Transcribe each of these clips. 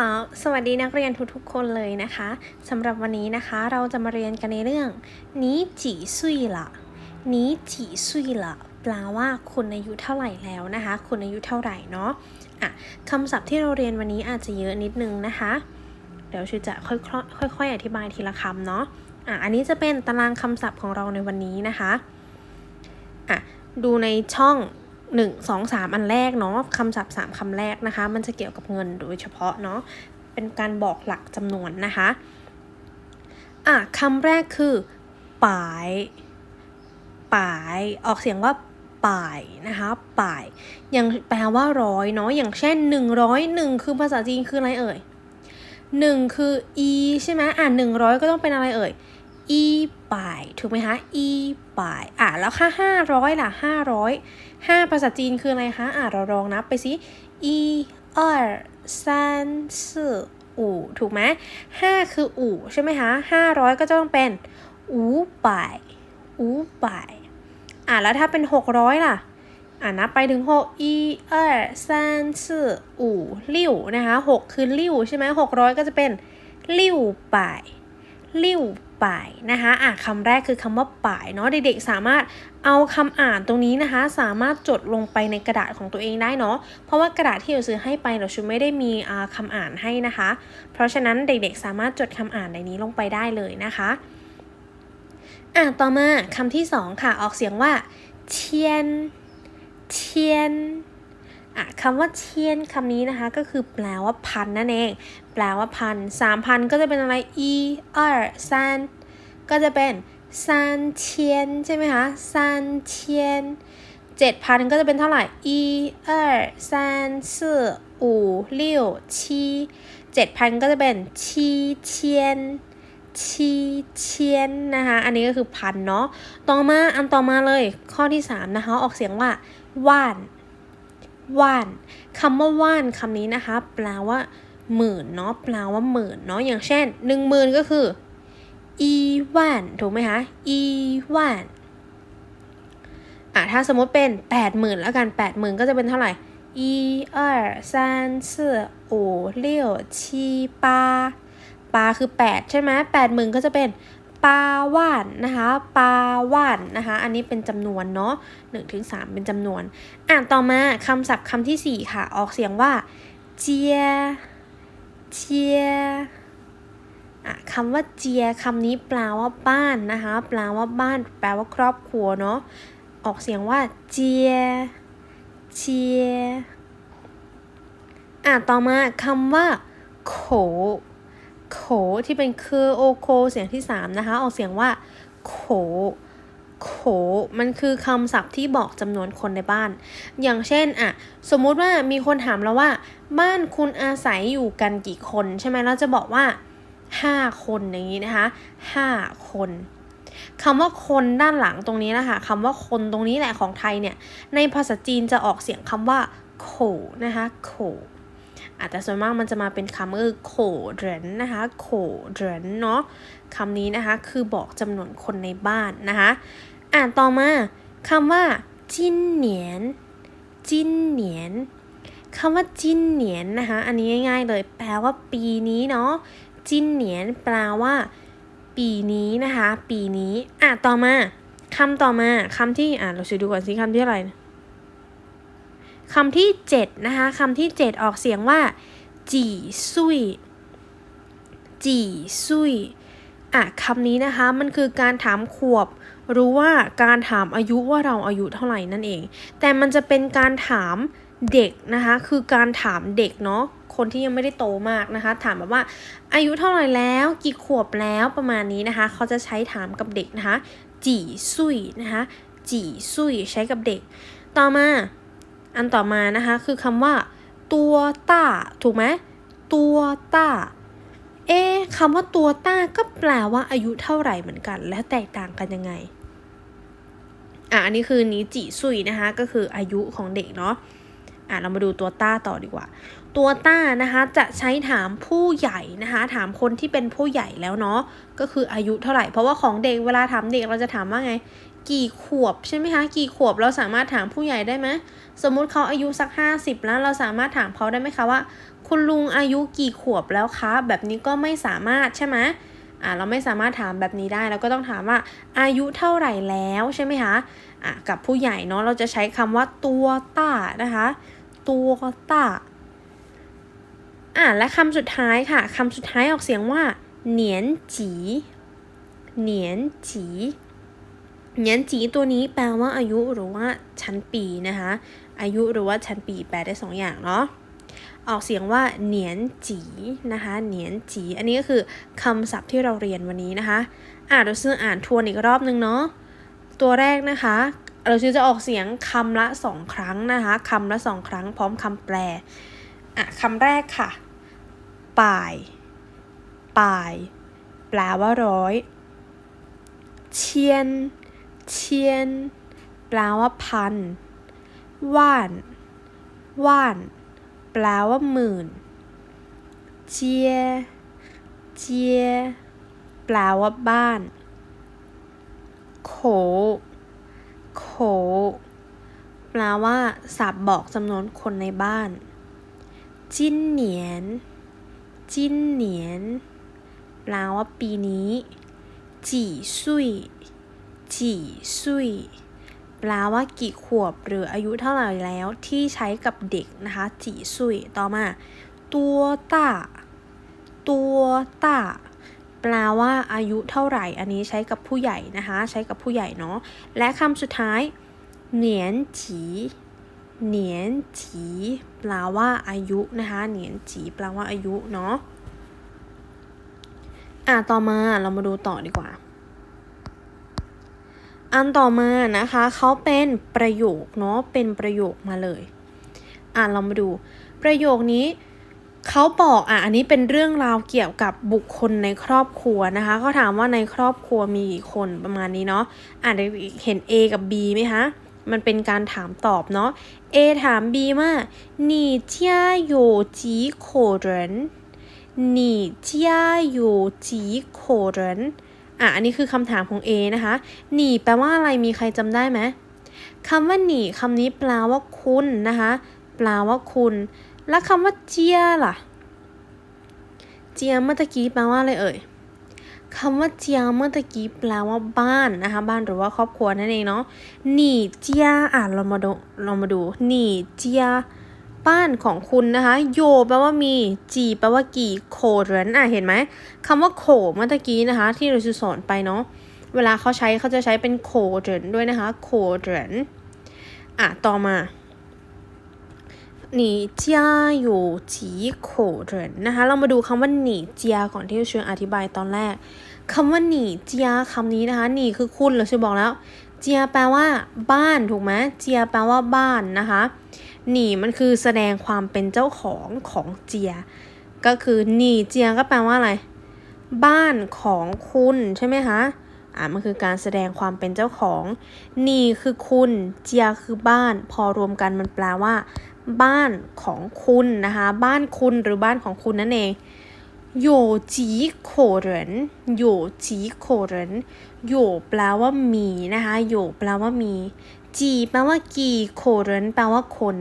ค่ะสวัสดีนักเรียนทุกๆ คนเลยนะคะสำหรับวันนี้นะคะเราจะมาเรียนกันในเรื่องนี้จีซุยละนี้จีซุยละแปลว่าคุณอายุเท่าไหร่แล้วนะคะ คุณอายุเท่าไหร่เนาะอะคำศัพท์ที่เราเรียนวันนี้อาจจะเยอะนิดนึงนะคะ เดี๋ยวชูจะค่อยๆค่อย ๆ อธิบายทีละคำเนาะอะอันนี้จะเป็นตารางคำศัพท์ของเราในวันนี้นะคะอะดูในช่อง หนึ่งสองสามอันแรกเนาะคำศัพท์สามคำแรกนะคะ มันจะเกี่ยวกับเงินโดยเฉพาะเนาะเป็นการบอกหลักจำนวนนะคะอะคำแรกคือป่ายป่ายออกเสียงว่าป่ายนะคะป่ายอย่างแปลว่าร้อยเนาะอย่างเช่นหนึ่งร้อยหนึ่งคือภาษาจีนคืออะไรเอ่ยหนึ่งคือ e ใช่ไหมอะหนึ่งร้อยก็ต้องเป็นอะไรเอ่ย อีป่ายถูกไหมคะอีป่ายอะแล้วค่าห้าร้อยล่ะห้าร้อยห้าภาษาจีนคืออะไรคะอะเราลองนับไปสิอีเออซานซื่ออู่ถูกไหมห้าคืออู่ใช่ไหมคะห้าร้อยก็จะต้องเป็นอูป่ายอูป่ายอะแล้วถ้าเป็นหกร้อยล่ะอ่านับไปถึงหกอีเออซานซื่ออู่ลิ่วนะคะหกคือลิ่วใช่ไหมหกร้อยก็จะเป็นลิ่วป่ายลิ่ว ป่ายนะคะอะคำแรกคือคำว่าป่ายเนาะเด็กๆสามารถเอาคำอ่านตรงนี้นะคะ สามารถจดลงไปในกระดาษของตัวเองได้เนาะเพราะว่ากระดาษที่เราซื้อให้ไปเราชูไม่ได้มีคำอ่านให้นะคะ เพราะฉะนั้นเด็กๆสามารถจดคำอ่านในนี้ลงไปได้เลยนะคะอะต่อมาคำที่สองค่ะออกเสียงว่าเทียนเทียน คำว่าเทียนคำนี้นะคะก็คือแปลว่าพันนั่นเอง แปลว่าพันสามพันก็จะเป็นอะไร一二三ก็จะเป็น三千ใช่ไหมคะ三千เจ็ดพันก็จะเป็นเท่าไหร่一二三四五六七เจ็ดพันก็จะเป็น七千七千นะคะ อันนี้ก็คือพันเนาะ ต่อมาอันต่อมาเลย ข้อที่สามนะคะ ออกเสียงว่าว่าน ว่านคำว่าว่านคำนี้นะคะ แปลว่าหมื่นเนาะแปลว่าหมื่นเนาะอย่างเช่นหนึ่งหมื่นก็คืออีว่านถูกไหมคะอีว่านอะถ้าสมมติเป็นแปดหมื่นแล้วกันแปดหมื่นก็จะเป็นเท่าไหร่อีเออสามสี่โอเลี้ยวชีปาปาคือแปดใช่ไหมแปดหมื่นก็จะเป็น ปาว่านนะคะปาว่านนะคะอันนี้เป็นจำนวนเนาะหนึ่งถึงสามเป็นจำนวน อ่านต่อมาคำศัพท์คำที่สี่ค่ะ ออกเสียงว่าเจียเจียอะคำว่าเจียคำนี้แปลว่าบ้านนะคะแปลว่าบ้าน แปลว่าครอบครัวเนาะออกเสียงว่าเจียเจียอะต่อมาคำว่าโข โขที่เป็นคือโอโคเสียงที่สามนะคะออกเสียงว่าโขโขมันคือคำศัพท์ที่บอกจำนวนคนในบ้าน อย่างเช่นอะสมมุติว่ามีคนถามเราว่า บ้านคุณอาศัยอยู่กันกี่คน ใช่ไหมเราจะบอกว่าห้าคนอย่างนี้นะคะห้าคนคำว่าคนด้านหลังตรงนี้นะคะคำว่าคนตรงนี้แหละของไทยเนี่ย ในภาษาจีนจะออกเสียงคำว่าโขนะคะโข อาจจะส่วนมากมันจะมาเป็นคำคือโขเรนนะคะโขเรนเนาะคำนี้นะคะคือบอกจำนวนคนในบ้านนะคะอ่านต่อมาคำว่าจินเหนียนจินเหนียนคำว่าจินเหนียนนะคะอันนี้ง่าย ๆ เลยแปลว่าปีนี้เนาะจินเหนียนแปลว่า ปีนี้นะคะ ปีนี้อะต่อมาคำต่อมาคำที่อะเราช่วยดูก่อนสิคำที่อะไรนะ คำที่เจ็ดนะคะคำที่เจ็ดออกเสียงว่า จีซุย จีซุยอะคำนี้นะคะมันคือการถามขวบ รู้ว่าการถามอายุว่าเราอายุเท่าไหร่นั่นเอง แต่มันจะเป็นการถามเด็กนะคะคือการถามเด็กเนาะคนที่ยังไม่ได้โตมากนะคะ ถามแบบว่าอายุเท่าไหร่แล้ว กี่ขวบแล้วประมาณนี้นะคะ เขาจะใช้ถามกับเด็กนะคะจีซุยนะคะจีซุยใช้กับเด็ก ต่อมา อันต่อมานะคะคือคำว่า ตัวต้าถูกไหมตัวต้าเอ๊คำว่าตัวต้าก็แปลว่าอายุเท่าไหร่เหมือนกัน แล้วแตกต่างกันยังไงอะอันนี้คือนี้จีซุยนะคะก็คืออายุของเด็กเนาะอะเรามาดูตัวต้าต่อดีกว่า ตัวต้านะคะจะใช้ถามผู้ใหญ่นะคะถามคนที่เป็นผู้ใหญ่แล้วเนาะก็คืออายุเท่าไหร่ เพราะว่าของเด็กเวลาถามเด็กเราจะถามว่าไง กี่ขวบใช่ไหมคะ กี่ขวบเราสามารถถามผู้ใหญ่ได้ไหมสมมุติเขาอายุสัก 50 แล้วเราสามารถถามเขาได้ไหมคะว่า คุณลุงอายุกี่ขวบแล้วคะ แบบนี้ก็ไม่สามารถใช่ไหมอะเราไม่สามารถถามแบบนี้ได้เราก็ต้องถามว่าอายุเท่าไหร่แล้วใช่ไหมคะอะกับผู้ใหญ่เนาะเราจะใช้คำว่าตัวต้านะคะ ตัวต้าอะและคำสุดท้ายค่ะคำสุดท้ายออกเสียงว่าเหนียนจีเหนียนจี ยนจีตัวนี้แปลว่าอายุหรือว่าชั้นปีนะคะ อายุหรือว่าชั้นปีแปลได้สองอย่างเนาะ ออกเสียงว่าเหนียนจีนะคะ เหนียนจี อันนี้ก็คือคำศัพท์ที่เราเรียนวันนี้นะคะ อ่านเราซื้ออ่านทวนอีกรอบนึงเนาะ ตัวแรกนะคะ เราชื่อจะออกเสียงคำละสองครั้งนะคะคำละสองครั้ง พร้อมคำแปล อะคำแรกค่ะ ป่าย ป่าย แปลว่าร้อย เชียน เชียนแปลว่าพัน ว่าน ว่าน แปลว่าหมื่น เจีย เจีย แปลว่าบ้าน โข โข แปลว่าสับบอกจำนวนคนในบ้าน จิ้นเหนียน จิ้นเหนียน แปลว่าปีนี้ จีซุย จีซุยแปลว่ากี่ขวบหรืออายุเท่าไหร่แล้วที่ใช้กับเด็กนะคะ จีซุยต่อมา ตัวต้าตัวต้าแปลว่าอายุเท่าไหร่ อันนี้ใช้กับผู้ใหญ่นะคะ ใช้กับผู้ใหญ่เนาะ และคำสุดท้าย เหนียนจีเหนียนจีแปลว่าอายุนะคะ เหนียนจีแปลว่าอายุเนาะ อะ ต่อมาเรามาดูต่อดีกว่า อันต่อมานะคะเขาเป็นประโยคเนาะเป็นประโยคมาเลย อ่ะเรามาดูประโยคนี้เขาบอกอ่ะอันนี้เป็นเรื่องราวเกี่ยวกับบุคคลในครอบครัวนะคะเขาถามว่าในครอบครัวมีกี่คนประมาณนี้เนาะอ่ะเด็กๆเห็น A กับ B ไหมคะมันเป็นการถามตอบเนาะ A ถาม B ว่า你家有几口人你家有几口人 อะอันนี้คือคำถามของ A นะคะ หนีแปลว่าอะไรมีใครจำได้ไหมคำว่าหนีคำนี้แปลว่าคุณนะคะแปลว่าคุณ แล้วคำว่าเจียล่ะ เจียเมื่อตะกี้แปลว่าอะไรเอ่ยคำว่าเจียเมื่อตะกี้แปลว่าบ้านนะคะ บ้านหรือว่าครอบครัวนั่นเองเนาะหนีเจียอะเรามาดูเรามาดูหนีเจีย บ้านของคุณนะคะโยแปลว่ามีจีแปลว่ากี่โคเรนอะเห็นไหมคำว่าโขเมื่อกี้นะคะ ที่เราสอนไปเนาะเวลาเขาใช้เขาจะใช้เป็นโคเรนด้วยนะคะโคเรนอะต่อมาหนีเจียอยู่จีโขเรนนะคะ เรามาดูคำว่าหนีเจียก่อนที่จะช่วยอธิบายตอนแรกคำว่าหนีเจียคำนี้นะคะหนีคือคุณเราช่วยบอกแล้ว เจียแปลว่า บ้านถูกไหมเจียแปลว่าบ้านนะคะ หนีมันคือแสดงความเป็นเจ้าของของเจีย ก็คือหนีเจียก็แปลว่าอะไร บ้านของคุณใช่ไหมคะอ่ามันคือการแสดงความเป็นเจ้าของหนีคือคุณเจียคือบ้าน พอรวมกันมันแปลว่า บ้านของคุณนะคะ บ้านคุณหรือบ้านของคุณนั่นเองโยจีโคเรนโยจีโคเรนโยแปลว่ามีนะคะโยแปลว่ามี จีแปลว่ากี่โคเรนแปลว่าคน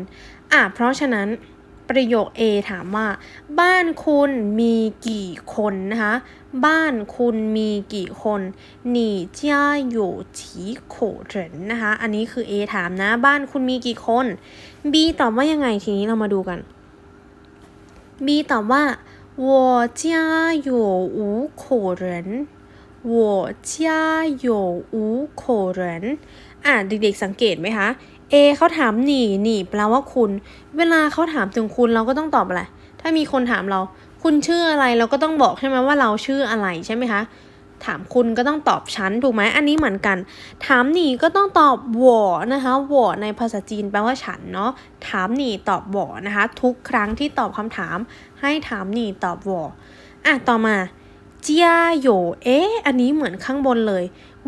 อ่ะ เพราะฉะนั้นประโยค A ถามว่า บ้านคุณมีกี่คนนะคะ บ้านคุณมีกี่คน你家有几口人นะคะ อันนี้คือ A ถามนะ บ้านคุณมีกี่คน B ตอบว่ายังไงทีนี้เรามาดูกัน B ตอบว่า我家有五口人我家有五口人 ่าเด็กๆสังเกตไหมคะ A เขาถามหนีหนีแปลว่าคุณ เวลาเขาถามถึงคุณเราก็ต้องตอบอะไร ถ้ามีคนถามเรา คุณชื่ออะไรเราก็ต้องบอกใช่ไหมว่าเราชื่ออะไรใช่ไหมคะ ถามคุณก็ต้องตอบฉันถูกไหมอันนี้เหมือนกัน ถามหนีก็ต้องตอบวอนะคะวอในภาษาจีนแปลว่าฉันเนาะ ถามหนีตอบวอนะคะ ทุกครั้งที่ตอบคำถาม ให้ถามหนีตอบวออะต่อมาเจียโยเอ๊ะอันนี้เหมือนข้างบนเลย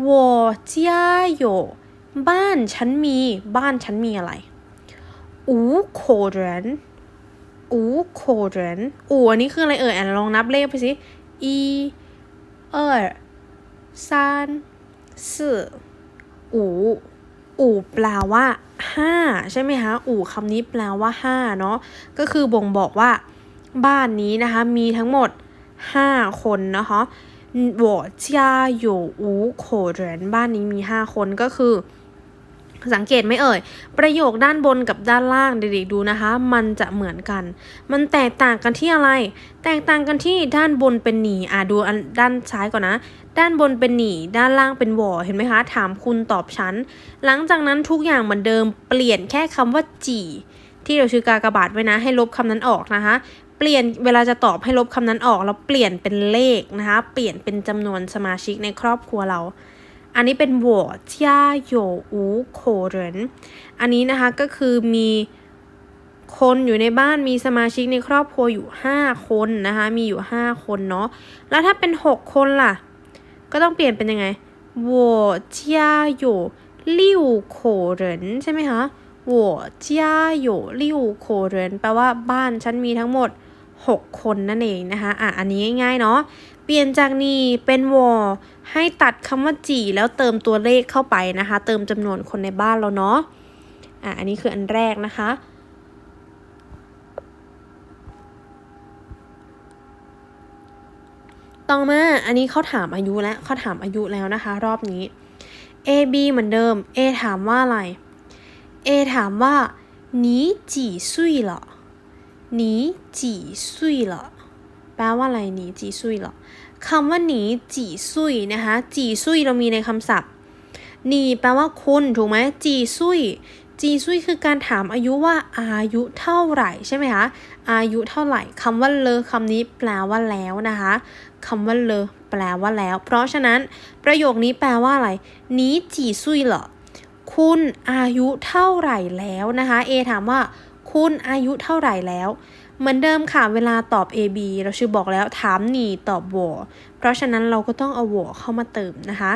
วอเจียโย บ้านฉันมี บ้านฉันมีอะไรอูโคเรนอูโคเรนอูอันนี้คืออะไรเอ่ยอ่านลองนับเลขไปสิอีเออซานสี่อูอูแปลว่าห้าใช่ไหมคะอูคำนี้แปลว่าห้าเนาะ ก็คือบ่งบอกว่า บ้านนี้นะคะ มีทั้งหมด 5 คนนะคะ我家有五口人บ้านนี้มี 5 คนก็คือ สังเกตไหมเอ่ย ประโยคด้านบนกับด้านล่างเด็กๆดูนะคะ มันจะเหมือนกัน มันแตกต่างกันที่อะไร แตกต่างกันที่ด้านบนเป็นหนีอะดูอันด้านซ้ายก่อนนะ ด้านบนเป็นหนีด้านล่างเป็นหวอเห็นไหมคะ ถามคุณตอบฉัน หลังจากนั้นทุกอย่างเหมือนเดิม เปลี่ยนแค่คำว่าจีที่เราชื่อกากบาทไว้นะ ให้ลบคำนั้นออกนะคะเปลี่ยนเวลาจะตอบให้ลบคำนั้นออกแล้วเปลี่ยนเป็นเลขนะคะ เปลี่ยนเป็นจำนวนสมาชิกในครอบครัวเรา อันนี้เป็น我家有五口人อันนี้นะคะก็คือมีคนอยู่ในบ้านมีสมาชิกในครอบครัวอยู่ 5 คนนะคะ มีอยู่ 5 คนเนาะ แล้วถ้าเป็น 6 คนล่ะ ก็ต้องเปลี่ยนเป็นยังไง我家有六口人ใช่ไหมคะ我家有六口人แปลว่าบ้านฉันมีทั้งหมด 6 คนนั่นเองนะคะ อ่ะ อันนี้ง่ายๆเนาะ เปลี่ยนจากนี่เป็นวอให้ตัดคำว่าจีแล้วเติมตัวเลขเข้าไปนะคะ เติมจำนวนคนในบ้านเราเนาะ อ่ะ อันนี้คืออันแรกนะคะ ต่อมา อันนี้เขาถามอายุแล้วเขาถามอายุแล้วนะคะ รอบนี้ A B เหมือนเดิม A ถามว่าอะไร A ถามว่า你几岁了你几岁了แปลว่าอะไร你几岁了 คำว่าหนีจีซุยนะคะ จีซุยเรามีในคำศัพท์ หนีแปลว่าคุณถูกไหมจีซุยจีซุยคือการถามอายุว่าอายุเท่าไหร่ใช่ไหมคะอายุเท่าไหร่คำว่าเลอคำนี้แปลว่าแล้วนะคะคำว่าเลอแปลว่าแล้ว เพราะฉะนั้นประโยคนี้แปลว่าอะไรหนีจีซุยเหรอคุณอายุเท่าไหร่แล้วนะคะ เอถามว่า คุณอายุเท่าไหร่แล้ว เหมือนเดิมค่ะ เวลาตอบ A B เราชื่อบอกแล้วถามหนีตอบวอเพราะฉะนั้นเราก็ต้องเอาวอเข้ามาเติมนะคะ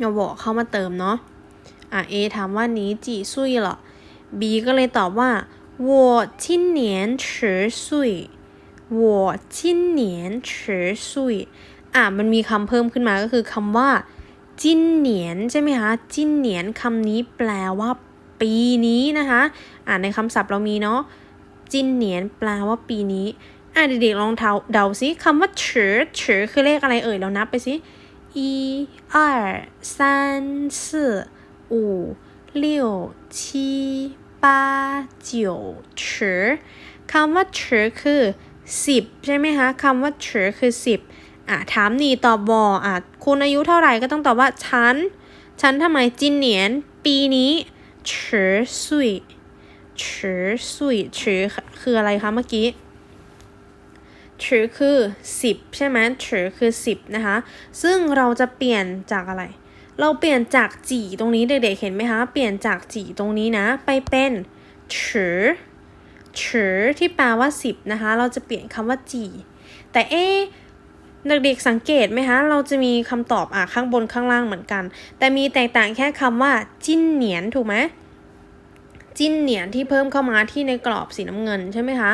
เอาวอเข้ามาเติมเนาะอ่ะ A ถามว่านี้จีซุยเหรอ B ก็เลยตอบว่า我今年十岁我今年十岁อ่ะมันมีคำเพิ่มขึ้นมาก็คือคำว่าจินเหนียนใช่ไหมคะจินเหนียนคำนี้แปลว่า ปีนี้นะคะ อ่าในคำศัพท์เรามีเนาะ จินเหนียนแปลว่าปีนี้ อ่ะเด็กๆลองเดาเดาซิคำว่าเฉอเฉอคือเลขอะไรเอ่ย เรานับไปสิ一二三四五六七八九เฉอคำว่าเฉอคือสิบใช่ไหมคะคำว่าเฉอคือสิบอ่ะถามนี่ตอบวออ่ะคุณอายุเท่าไหร่ก็ต้องตอบว่าฉัน ฉันทำไมจินเหนียนปีนี้ ฉือสุยฉือคืออะไรคะเมื่อกี้ฉือคือ 10 ใช่ไหมฉือคือ 10 นะคะ ซึ่งเราจะเปลี่ยนจากอะไร เราเปลี่ยนจากจีตรงนี้เด็กๆเห็นไหมคะ เปลี่ยนจากจีตรงนี้นะ ไปเป็นฉือฉือที่แปลว่า 10 นะคะ เราจะเปลี่ยนคำว่าจีแต่เอ๊เด็กๆสังเกตไหมคะเราจะมีคำตอบอะข้างบนข้างล่างเหมือนกัน แต่มีแตกต่างแค่คำว่าจิ้นเหนียนถูกไหม จิ้นเหนียนที่เพิ่มเข้ามาที่ในกรอบสีน้ำเงินใช่ไหมคะ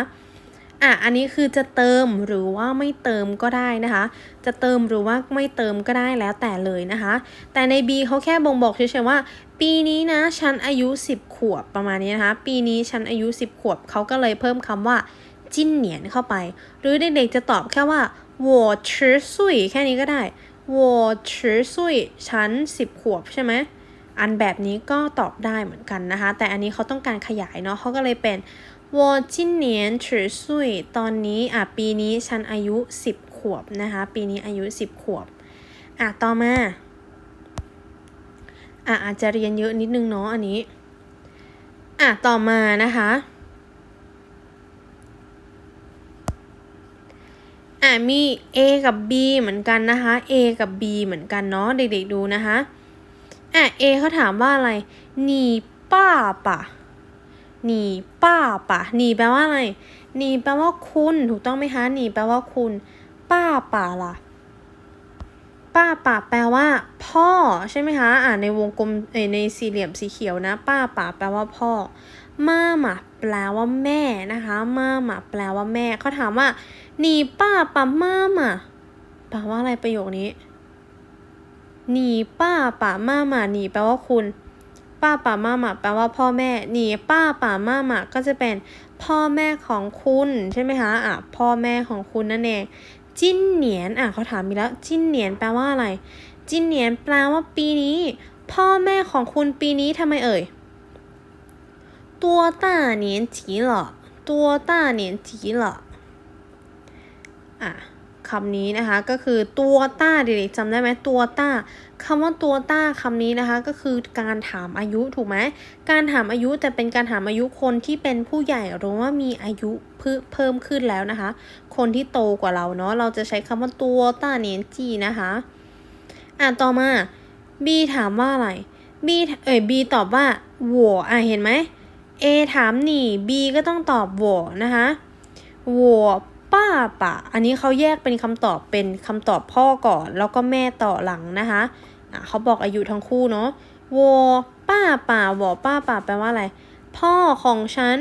อ่ะ อันนี้คือจะเติมหรือว่าไม่เติมก็ได้นะคะ จะเติมหรือว่าไม่เติมก็ได้แล้วแต่เลยนะคะ แต่ใน B เขาแค่บ่งบอกเฉยๆว่า ปีนี้นะฉันอายุ 10 ขวบประมาณนี้นะคะ ปีนี้ฉันอายุ 10 ขวบเขาก็เลยเพิ่มคำว่า จิ้นเหนียนเข้าไป หรือเด็กๆจะตอบแค่ว่า我十岁แค่นี้ก็ได้我十岁ฉัน 10 ขวบใช่ไหม อันแบบนี้ก็ตอบได้เหมือนกันนะคะ แต่อันนี้เขาต้องการขยายเนาะเขาก็เลยเป็นวอจิเนนถือซุยตอนนี้อะปีนี้ฉันอายุ 10 ขวบนะคะ ปีนี้อายุ 10 ขวบ อะ ต่อมาอะอาจจะเรียนเยอะนิดนึงเนาะอันนี้ อะ ต่อมานะคะอะมี A กับ B เหมือนกันนะคะ A กับ B เหมือนกันเนาะเด็กๆดูนะคะ อะ A เขาถามว่าอะไรหนีป้าปะหนีป้าปะหนีแปลว่าอะไรหนีแปลว่าคุณถูกต้องไหมคะหนีแปลว่าคุณ ป้าป่าล่ะ ป้าป่าแปลว่า พ่อใช่ไหมคะอ่าในวงกลมเอในสี่เหลี่ยมสีเขียวนะ ป้าป่าแปลว่าพ่อมาหมาแปลว่าแม่นะคะมาหมาแปลว่าแม่เขาถามว่าหนีป้าป่ามาหมาแปลว่าอะไรประโยคนี้ หนีป้าป่ามาหมาหนีแปลว่าคุณ ป้าป่ามาหมาแปลว่าพ่อแม่ หนีป้าป่ามาหมาก็จะเป็นพ่อแม่ของคุณใช่ไหมคะอะพ่อแม่ของคุณนั่นเอง จิ้นเหนียนอะเขาถามมีแล้วจิ้นเหนียนแปลว่าอะไร จิ้นเหนียนแปลว่าปีนี้ พ่อแม่ของคุณปีนี้ทำไมเอ่ย ตัวต้าเหนียนจีเหรอตัวต้าเหนียนจีเหรออะ คำนี้นะคะ ก็คือตัวต้าเด็กๆจำได้ไหมตัวต้าคำว่าตัวต้าคำนี้นะคะ ก็คือการถามอายุถูกไหมการถามอายุแต่เป็นการถามอายุคนที่เป็นผู้ใหญ่หรือว่ามีอายุเพิ่มขึ้นแล้วนะคะ คนที่โตกว่าเราเนาะเราจะใช้คำว่าตัวต้าเนียนจีนะคะอะต่อมา B ถามว่าอะไร B เอ่ย B ตอบว่าหัวอะเห็นไหม A ถามหนี่ B ก็ต้องตอบหัวนะคะหัว ป้าป่าอันนี้เขาแยกเป็นคำตอบเป็นคำตอบพ่อก่อน แล้วก็แม่ต่อหลังนะคะอะเขาบอกอายุทั้งคู่เนาะ我ป้าป่า我ป้าป่าแปลว่าอะไร พ่อของฉัน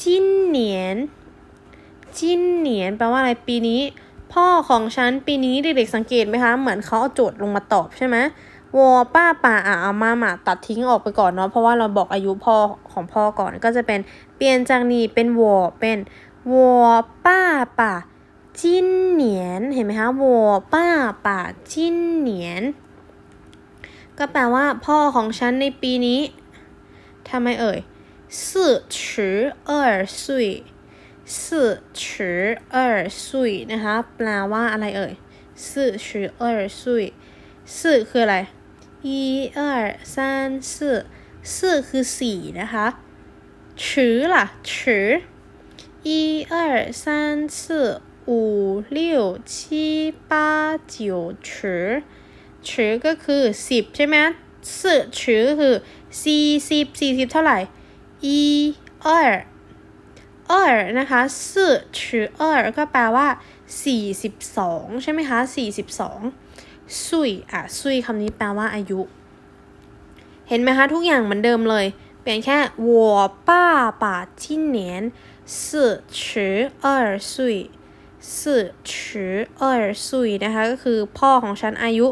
จิ้นเหนียนจิ้นเหนียนแปลว่าอะไรปีนี้ พ่อของฉันปีนี้เด็กๆสังเกตไหมคะ เหมือนเขาเอาโจทย์ลงมาตอบใช่ไหมวอป้าป่าอะเอามาหมาตัดทิ้งออกไปก่อนเนาะเพราะว่าเราบอกอายุพ่อของพ่อก่อนก็จะเป็นเปลี่ยนจากนี้เป็นวอเป็น ว爸爸今年เห็นไหมคะว爸爸今年ก็แปลว่าพ่อของฉันในปีนี้ทำไมเอ่ยสี่สิบสองสุยสี่สิบสองสุยนะคะแปลว่าอะไรเอ่ยสี่สิบสองสุยสี่คืออะไรอีเออร์านสี่สี่คือสี่นะคะชือล่ะชือ 一二三四五六七八九十十ก็คือสิบใช่ไหม四十คือสี่สิบสี่สิบเท่าไหร่一二二นะคะ四十二ก็แปลว่าสี่สิบสองใช่ไหมคะสี่สิบสองซุยอ่ะซุยคำนี้แปลว่าอายุ เห็นไหมคะ ทุกอย่างเหมือนเดิมเลย เปลี่ยนแค่ สื่ชื่อเออสุยสื่ชื่อเออสุยนะคะ ก็คือพ่อของฉันอายุ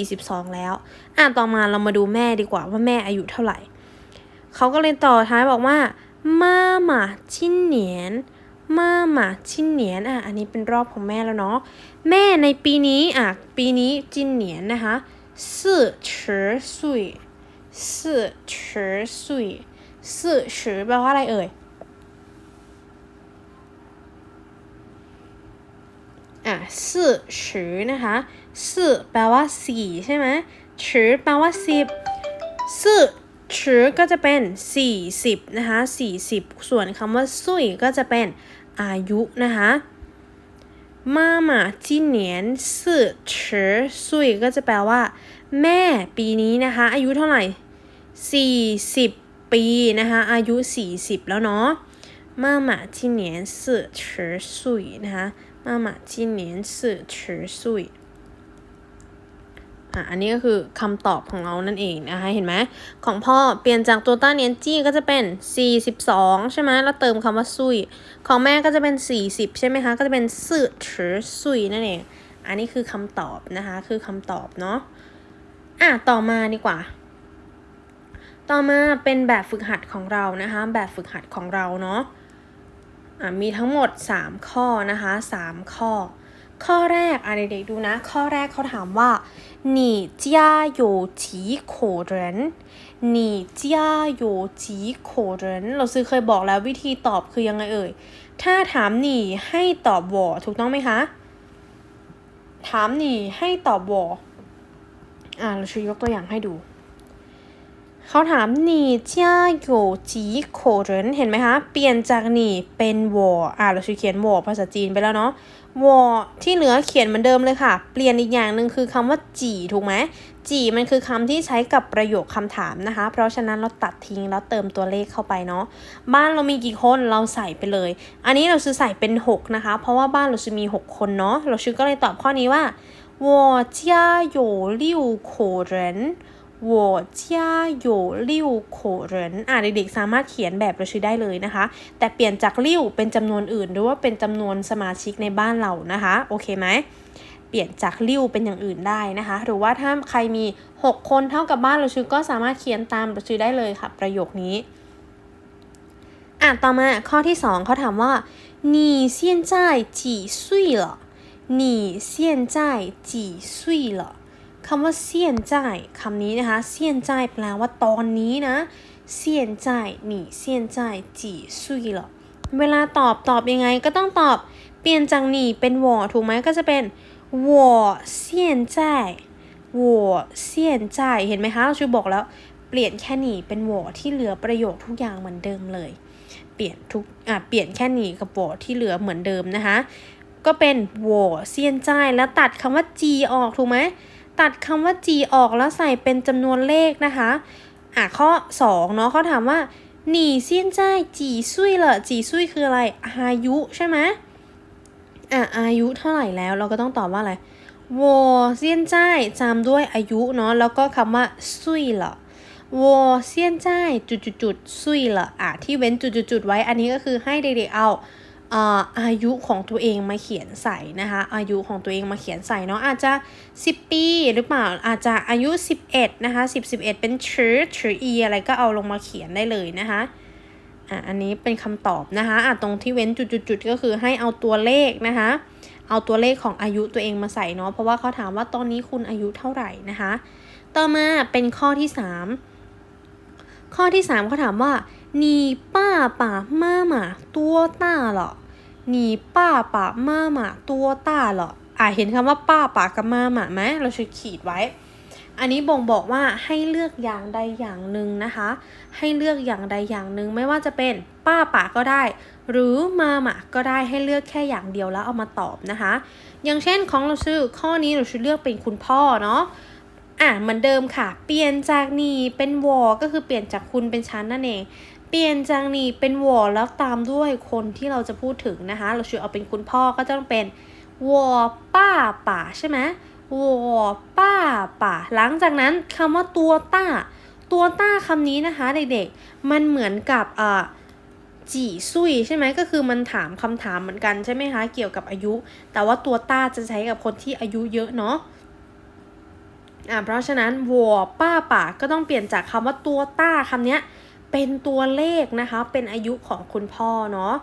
42 แล้ว อะต่อมาเรามาดูแม่ดีกว่าว่าแม่อายุเท่าไหร่ เขาก็เลยต่อท้ายบอกว่ามาหมาชินเหนียนมาหมาชินเหนียนอะอันนี้เป็นรอบของแม่แล้วเนาะแม่ในปีนี้อะปีนี้จินเหนียนนะคะสื่ชื่อสุยสื่ชื่อสุยสื่ชื่อแปลว่าอะไรเอ่ย่ะสี่อชือนะคะสี่แปลว่าสี่ใช่ไหมชือแปลว่าสิบสี่อชือก็จะเป็นสี่สิบนะคะสี่สิบส่วนคำว่าซุยก็จะเป็นอายุนะคะมาหมาจีเนียนสื่อชืซุยก็จะแปลว่า แม่ปีนี้นะคะ อายุเท่าไหร่สสี่ิบปีนะคะอายุสสี่ิบแล้วเนาะมาหมาจีเนียนสื่อชืซุยนะคะ มาม่าจีเนียนสี่สิบซุยอะอันนี้ก็คือคำตอบของเรานั่นเองนะคะ เห็นไหมของพ่อเปลี่ยนจากตัวต้าเนียนจี้ก็จะเป็น 42 ใช่ไหมแล้วเติมคำว่าซุย ของแม่ก็จะเป็น 40 ใช่ไหมคะ ก็จะเป็นสื่อถือซุยนั่นเอง อันนี้คือคำตอบนะคะ คือคำตอบเนาะ อะ ต่อมาดีกว่า ต่อมาเป็นแบบฝึกหัดของเรานะคะ แบบฝึกหัดของเราเนาะ มีทั้งหมด 3 ข้อนะคะ 3 ข้อ ข้อแรกอ่ะเด็กๆดูนะ ข้อแรกเขาถามว่า你家有几口人你家有几口人เราซื้อเคยบอกแล้ววิธีตอบคือยังไงเอ่ย ถ้าถามหนีให้ตอบวอถูกต้องไหมคะ ถามหนีให้ตอบวออ่ะเราช่วยยกตัวอย่างให้ดู เขาถามหนีจ้าโยจีโคเรนเห็นไหมคะ เปลี่ยนจากหนีเป็นวออ่ะเราช่วยเขียนวอภาษาจีนไปแล้วเนาะ วอที่เหลือเขียนเหมือนเดิมเลยค่ะ เปลี่ยนอีกอย่างหนึ่งคือคำว่าจีถูกไหมจีมันคือคำที่ใช้กับประโยคคำถามนะคะ เพราะฉะนั้นเราตัดทิ้งแล้วเติมตัวเลขเข้าไปเนาะ บ้านเรามีกี่คนเราใส่ไปเลย อันนี้เราซื้อใส่เป็น 6 นะคะ เพราะว่าบ้านเราซื้อมี 6 คนเนาะ เราชื่อก็เลยตอบข้อนี้ว่า我家有六口人 我家有六口人อ่ะเด็กๆสามารถเขียนแบบเราชื่อได้เลยนะคะ แต่เปลี่ยนจากลิ้วเป็นจำนวนอื่น หรือว่าเป็นจำนวนสมาชิกในบ้านเรานะคะ โอเคไหม เปลี่ยนจากลิ้วเป็นอย่างอื่นได้นะคะ หรือว่าถ้าใครมี 6 คนเท่ากับบ้านเราชื่อก็สามารถเขียนตามเราชื่อได้เลยค่ะ ประโยคนี้ อ่ะต่อมาข้อที่สองเขาถามว่า你现在几岁了你现在几岁了 คำว่าเซียนจ่ายคำนี้นะคะเซียนจ่ายแปลว่าตอนนี้นะเซียนจ่าย你现在几岁了เวลาตอบตอบยังไงก็ต้องตอบ เปลี่ยนจากหนีเป็น我ถูกไหมก็จะเป็น我现在我现在เห็นไหมคะเราชื่อบอกแล้ว เปลี่ยนแค่หนีเป็น我ที่เหลือประโยคทุกอย่างเหมือนเดิมเลย เปลี่ยนทุกอ่ะเปลี่ยนแค่หนีกับ我ที่เหลือเหมือนเดิมนะคะ ก็เป็น我现在แล้วตัดคำว่า g ออกถูกไหม ตัดคำว่า g ออกแล้วใส่เป็นจำนวนเลขนะคะ อะข้อ2เนาะเขาถามว่าหนีเซียนใจจีซุยเหรอจีซุยคืออะไร อายุใช่ไหมอะอายุเท่าไหร่แล้วเราก็ต้องตอบว่าอะไรวอเซียนใจจำด้วยอายุเนาะแล้วก็คำว่าซุยเหรอวอเซียนใจจุดจุดจุดซุยเหรออะที่เว้นจุดจุดจุดไว้อันนี้ก็คือให้เด็กๆเอา อ่าอายุของตัวเองมาเขียนใส่นะคะอายุของตัวเองมาเขียนใส่เนาะอาจจะ 10 ปีหรือเปล่าอาจจะอายุ 11นะคะ10 11 เป็นชื่อชื่ออีอะไรก็เอาลงมาเขียนได้เลยนะคะอะอันนี้เป็นคำตอบนะคะอะตรงที่เว้นจุดๆๆก็คือให้เอาตัวเลขนะคะเอาตัวเลขของอายุตัวเองมาใส่เนาะเพราะว่าเขาถามว่าตอนนี้คุณอายุเท่าไหร่นะคะ ต่อมาเป็นข้อที่ 3 ข้อที่ 3เขาถามว่า你爸爸妈妈多大了你爸爸妈妈多大了อ่ะเห็นคำว่าป้าป่ากับมาหมาไหมเราจะขีดไว้ อันนี้บ่งบอกว่าให้เลือกอย่างใดอย่างหนึ่งนะคะ ให้เลือกอย่างใดอย่างหนึ่งไม่ว่าจะเป็นป้าป่าก็ได้ หรือมาหมาก็ได้ให้เลือกแค่อย่างเดียวแล้วเอามาตอบนะคะ อย่างเช่นของเราชื่อข้อนี้เราชื่อเลือกเป็นคุณพ่อเนาะ อะเหมือนเดิมค่ะ เปลี่ยนจากนีเป็นวอก็คือเปลี่ยนจากคุณเป็นชั้นนั่นเอง เปลี่ยนจากนีเป็นวอแล้วตามด้วยคนที่เราจะพูดถึงนะคะ เราชื่อเอาเป็นคุณพ่อก็จะต้องเป็นวอป้าป่าใช่ไหมวอป้าป่า หลังจากนั้นคำว่าตัวต้า ตัวต้าคำนี้นะคะเด็กๆ มันเหมือนกับอ่าจีซุยใช่ไหมก็คือมันถามคำถามเหมือนกันใช่ไหมคะ เกี่ยวกับอายุ แต่ว่าตัวต้าจะใช้กับคนที่อายุเยอะเนาะ อ่าเพราะฉะนั้นวัวป้าป่าก็ต้องเปลี่ยนจากคำว่าตัวต้าคำเนี้ยเป็นตัวเลขนะคะ เป็นอายุของคุณพ่อเนาะ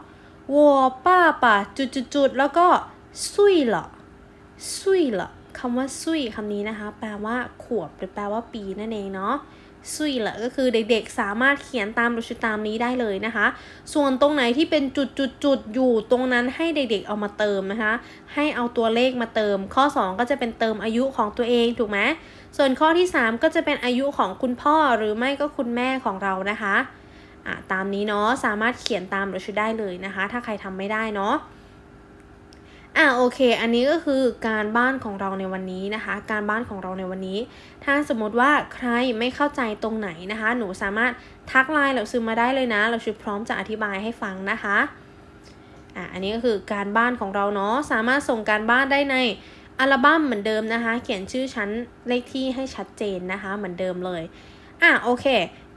วัวป้าป่าจุดจุดจุดๆๆแล้วก็ซุยเหรอซุยเหรอคำว่าซุยคำนี้นะคะ แปลว่าขวบหรือแปลว่าปีนั่นเองเนาะ ซุยเหรอก็คือเด็กๆสามารถเขียนตามหรือชุดตามนี้ได้เลยนะคะ ส่วนตรงไหนที่เป็นจุดจุดจุดๆๆอยู่ตรงนั้นให้เด็กๆเอามาเติมนะคะ ให้เอาตัวเลขมาเติม ข้อ 2 ก็จะเป็นเติมอายุของตัวเองถูกไหมส่วนข้อที่ 3 ก็จะเป็นอายุของคุณพ่อหรือไม่ก็คุณแม่ของเรานะคะอะตามนี้เนาะสามารถเขียนตามหรือชุดได้เลยนะคะ ถ้าใครทำไม่ได้เนาะ อะโอเค อันนี้ก็คือการบ้านของเราในวันนี้นะคะ การบ้านของเราในวันนี้ ถ้าสมมติว่าใครไม่เข้าใจตรงไหนนะคะ หนูสามารถทักไลน์เราซื้อมาได้เลยนะ เราชุดพร้อมจะอธิบายให้ฟังนะคะอะอันนี้ก็คือการบ้านของเราเนาะสามารถส่งการบ้านได้ในอัลบั้มเหมือนเดิมนะคะ เขียนชื่อชั้นเลขที่ให้ชัดเจนนะคะ เหมือนเดิมเลย อะโอเค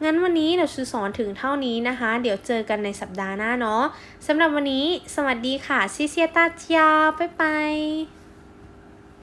งั้นวันนี้เราชื่อสอนถึงเท่านี้นะคะ เดี๋ยวเจอกันในสัปดาห์หน้าเนาะสำหรับวันนี้ สวัสดีค่ะซิเซียตาเจียบ๊ายบาย